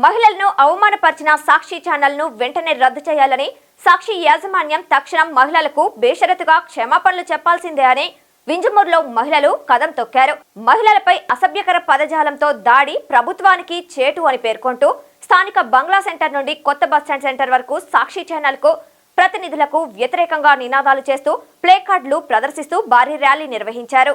మహిళలను అవమానపరిచిన సాక్షి ఛానల్ను వెంటనే రద్దు చేయాలని సాక్షి యాజమాన్యం తక్షణం మహిళలకు బేషరతుగా క్షమాపణలు చెప్పాల్సిందే అని వింజమూరులో మహిళలు కదం తొక్కారు. మహిళలపై అసభ్యకర పదజాలంతో దాడి ప్రభుత్వానికి చేటు అని పేర్కొంటూ స్థానిక బంగ్లా సెంటర్ నుండి కొత్త బస్టాండ్ సెంటర్ వరకు సాక్షి ఛానల్కు ప్రతినిధులకు వ్యతిరేకంగా నినాదాలు చేస్తూ ప్లేకార్డులు ప్రదర్శిస్తూ భారీ ర్యాలీ నిర్వహించారు.